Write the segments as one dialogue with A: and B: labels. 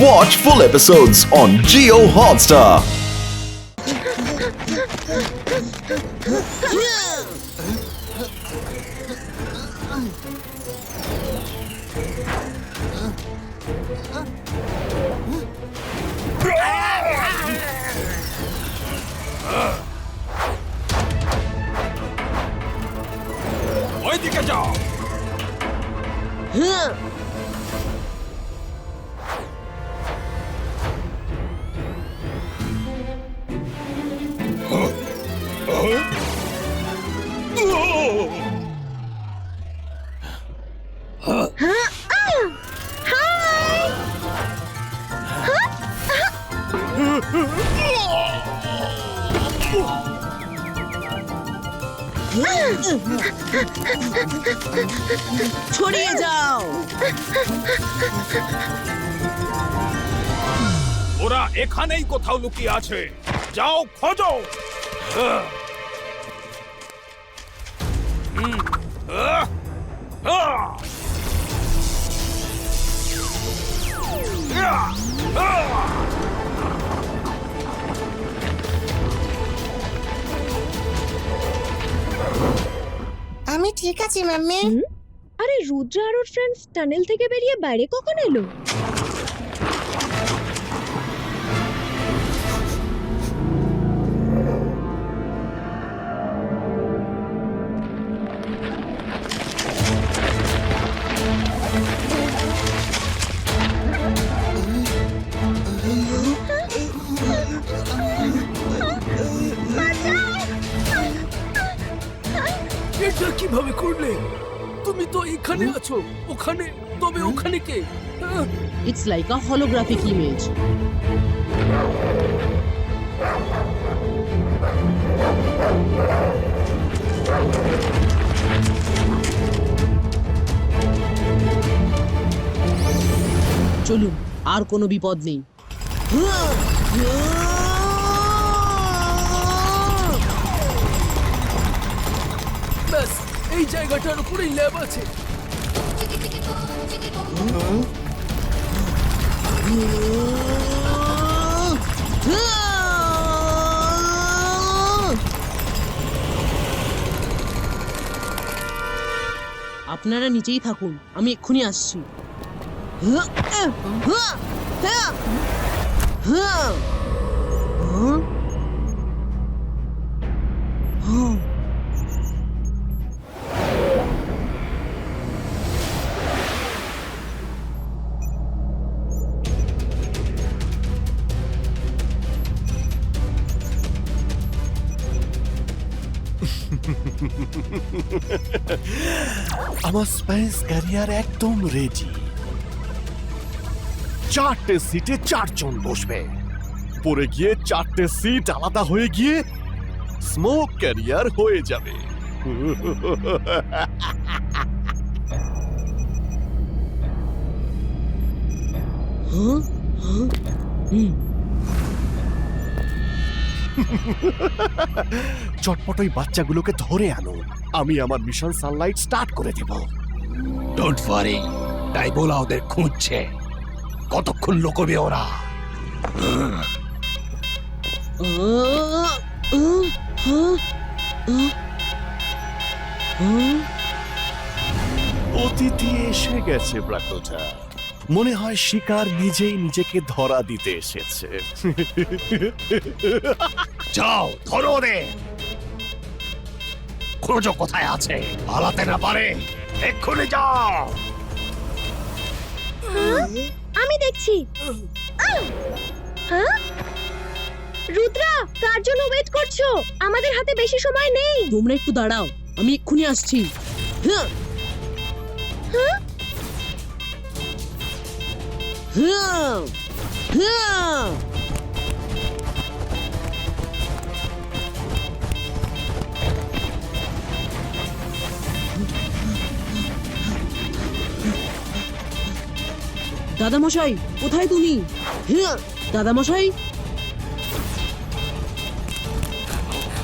A: Watch full episodes on Geo Hotstar.
B: ওইদিকে যাও
C: ছড়িয়ে যাও।
B: ওরা এখানেই কোথাও লুকিয়ে আছে। যাও খোঁজো। আহ!
D: ঠিক আছে মাম্মি।
E: আরে রুদ্রা আর ওর ফ্রেন্ডস টানেল থেকে বেরিয়ে বাইরে কখন এলো?
F: এটা কীভাবে করলে? তুমি তো এখানে আছো। ওখানে? তবে ওখানে কে?
C: It's like a holographic image চলুন আর কোনো বিপদ নেই।
F: জায়গাটার উপরেই ল্যাব আছে।
C: আপনারা নিচেই থাকুন আমি এক্ষুনি আসছি।
G: আমার স্পেস ক্যারিয়ার একদম রেডি চারটে সিটে চারজন বসবে। পরে গিয়ে চারটে সিট আলাদা হয়ে গিয়ে স্মোক ক্যারিয়ার হয়ে যাবে। চটপট ওই বাচ্চাগুলোকে ধরে আনো। আমি আমার মিশন সানলাইট স্টার্ট করে দেব।
B: ডোন্ট ওয়ারি ডাইবোলা ওদের খুঁজছে। কতক্ষণ লোকবে ওরা?
G: অতিথি এসে গেছে ব্রাকোটা মনে হয় শিকার নিজেই নিজেকে ধরা দিতে এসেছে।
B: যাও ধরো ওদের। খোঁজো কোথায় আছে পালাতে না পারে এক্ষুনি যাও।
E: আমি দেখছি। হ্যাঁ? রুদ্রা কার জন্য ওয়েট করছ? আমাদের হাতে বেশি সময় নেই।
C: তোমরা একটু দাঁড়াও আমি এক্ষুনি আসছি। হ্যাঁ? হ্যাঁ। হ্যাঁ। দাদামশাই কোথায় তুমি? দাদামশাই?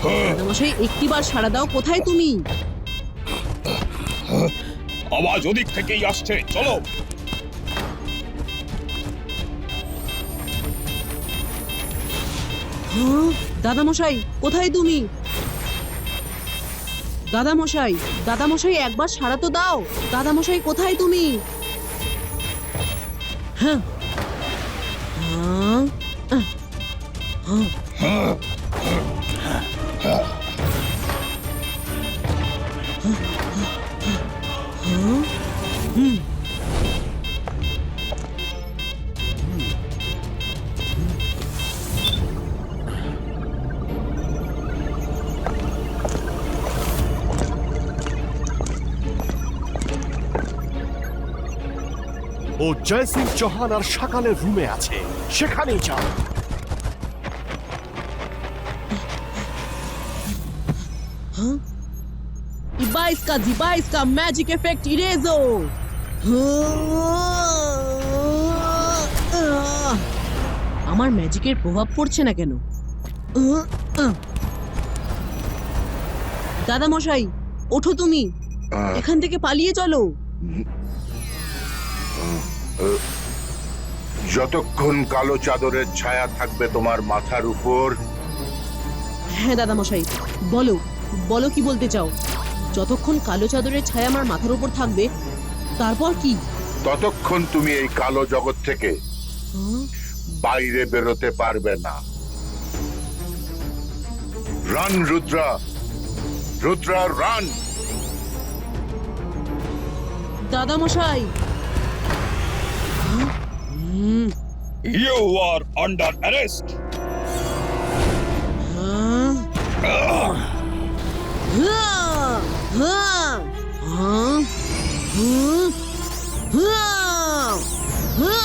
C: হ্যাঁ। দাদামশাই একটিবার সাড়া দাও কোথায় তুমি?
B: আওয়াজ ওদিক থেকেই আসছে চলো।
C: হ্যাঁ, দাদামশাই কোথায় তুমি? দাদামশাই দাদামশাই একবার সাড়া তো দাও। দাদামশাই কোথায় তুমি? হ্যাঁ
G: ও জয় সিং চৌহান আর সকালের রুমে আছে সেখানেই যাও
C: इबा इसका दिबा इसका मैजिक इफेक्ट इरेजो আমার ম্যাজিকের প্রভাব পড়ছে না কেন দাদা মশাই ওঠো তুমি এখান থেকে পালিয়ে চলো
H: যতক্ষণ কালো চাদরের ছায়া থাকবে তোমার মাথার উপর
C: হ্যাঁ দাদা মশাই বলো বলো কি বলতে চাও? যতক্ষণ কালো চাদরের ছায়া আমার মাথার উপর থাকবে তারপর কি?
H: ততক্ষণ তুমি এই কালো জগৎ থেকে? বাইরে বেরোতে পারবে না। রান রুদ্রা। রুদ্রা রান!
C: দাদা মশাই
B: You are under arrest.
C: Huh? Huh? Huh? Huh? Huh? Huh? Huh?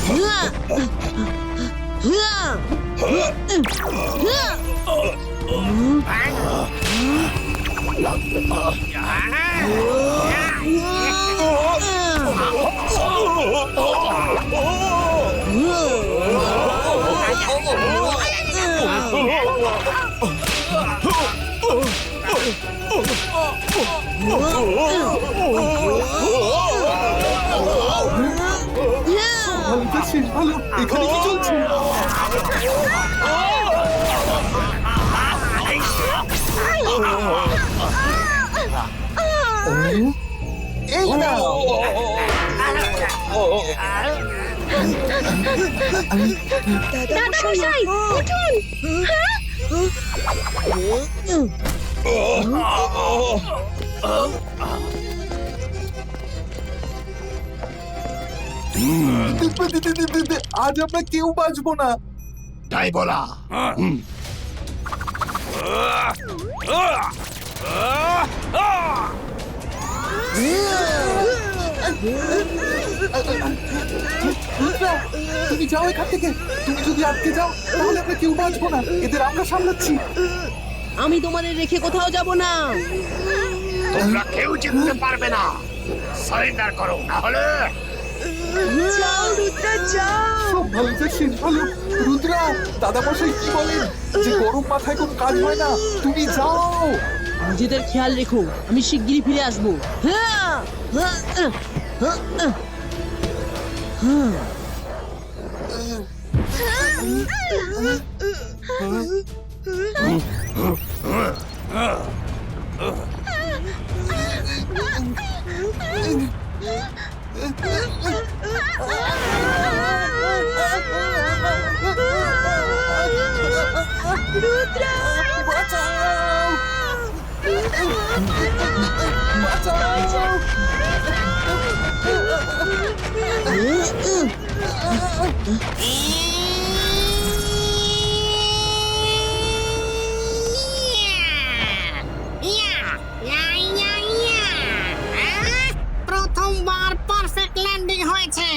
C: Huh? Huh? হ্যাঁ, হ্যাঁ,
F: এখানে কি চলছে এই না
E: দাদা মশাই উঠুন।
F: আজ আমরা কেউ বাঁচবো না।
H: তাই বলা।
F: রুদ্রা, তুমি যাও এখান থেকে। তুমি যদি আটকে যাও তাহলে আমরা কেউ বাঁচবো না। এদের আমরা সামলাচ্ছি।
C: আমি তোমাদের রেখে কোথাও যাব না।
G: তোমরা কেউ জিততে পারবে না। সারেন্ডার করো না হলে
C: যাও রুদ্রা যাও।
F: সব ভালো যে শেষ ভালো। রুদ্রা দাদা মশাই কি বলেন? যে গরম মাথায় কোনো কাজ হয় না। তুমি যাও।
C: নিজেদের খেয়াল রেখো। আমি শিগগিরই ফিরে আসব। হ্যাঁ হ্যাঁ, হ্যাঁ, হ্যাঁ, হ্যাঁ। হ্যাঁ।
D: প্রথমবার পারফেক্ট ল্যান্ডিং হয়েছে।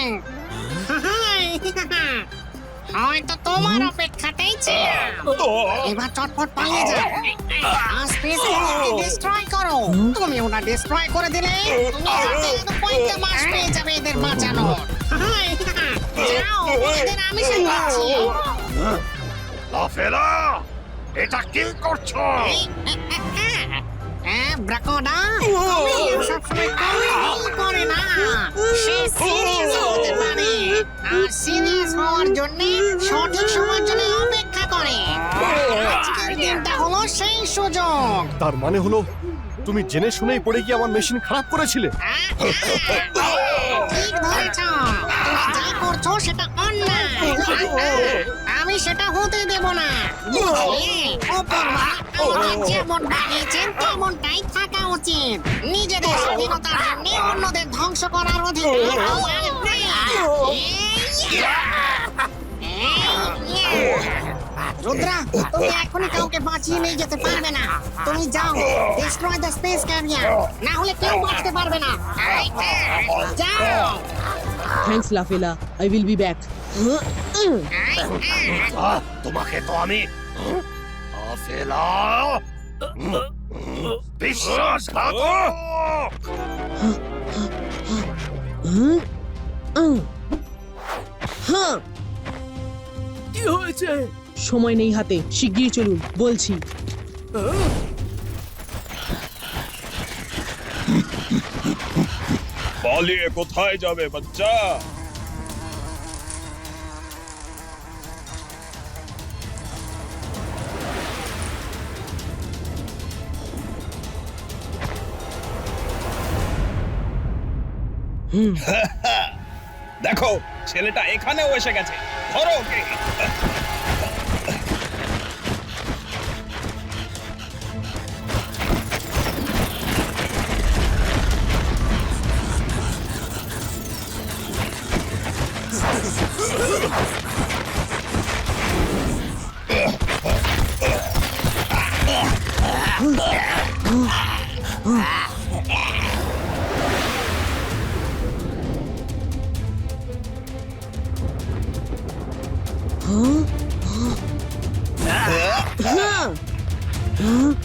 D: হয়তো তোমার অপেক্ষাতেই ছিলাম। এবার চটপট পালিয়ে স্পেস ডিস্ট্রয় করো তুমি ওটা ডিস্ট্রয় করে দিলে তুমি হাতে একটু পয়েন্টে মাস পেয়ে যাবে এদের বাঁচানো যাও এদের আমি সামলাচ্ছি
G: লাফেলা এটা কি করছ?
D: ব্রাকোডা তুমি সবসময় কমেডি করে না। সে সিরিয়াস হতে পারে। আর সিরিয়াস
I: হওয়ার জন্য সঠিক সময়ের জন্য অপেক্ষা করে। আজকের দিনটা হলো সেই সুযোগ।
J: তার মানে হলো তুমি জেনে শুনেই পড়ে গিয়ে আমার মেশিন খারাপ করেছিলে।
I: ঠিক ধরেছ তুমি যা করছ সেটা অন্যায়। আমি সেটা হতে দেব না। যেমন বানিয়েছেন তেমনটাই থাকা উচিত। নিজেদের স্বাধীনতার জন্য অন্যদের ধ্বংস করার অধিকার নেই। রুদ্রা তুমি এখনই কাউকে বাঁচিয়ে নিয়ে যেতে পারবে না তুমি যাও ডিস্ট্রয় দ্য স্পেস ক্যারিয়ার না হলে কেউ বাঁচতে পারবে না যাও
B: থ্যাঙ্কস লাফেলা আই উইল বি ব্যাক
C: তোমাকে তো আমি আফেলা বিশ্বাসঘাতক
K: কি হয়েছে
B: সময় নেই হাতে শিগগির চলুন বলছি।
C: পালিয়ে কোথায় যাবে বাচ্চা? দেখো ছেলেটা এখানেও এসে গেছে। ধরো ওকে। 흥!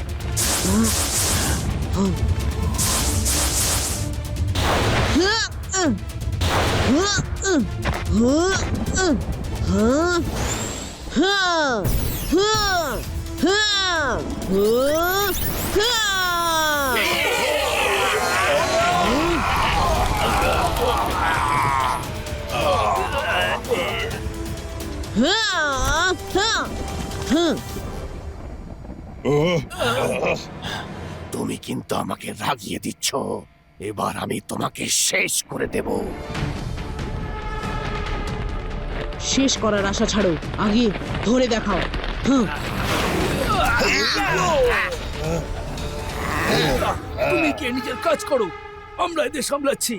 J: তুমি কিন্তু আমাকে রাগিয়ে দিচ্ছ। এবার আমি তোমাকে শেষ করে দেব।
B: শেষ করার আশা ছাড়ো। আগে ধরে দেখাও।
K: তুমি কে? নিজের কাজ করো। আমরা এদের সামলাচ্ছি।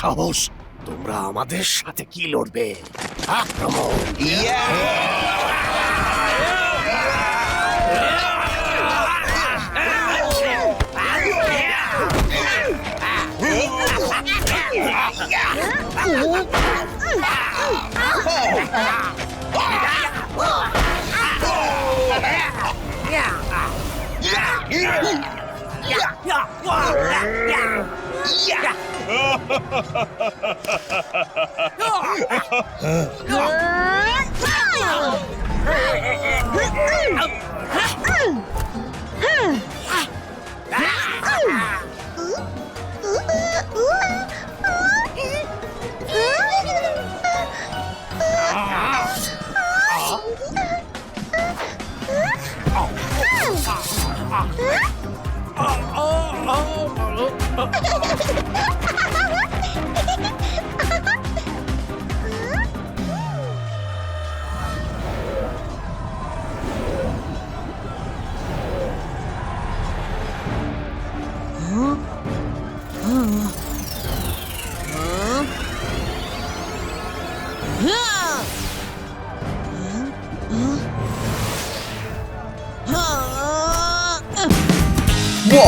J: সাহস তোমরা আমাদের সাথে কি লড়বে আক্রমণ Oh.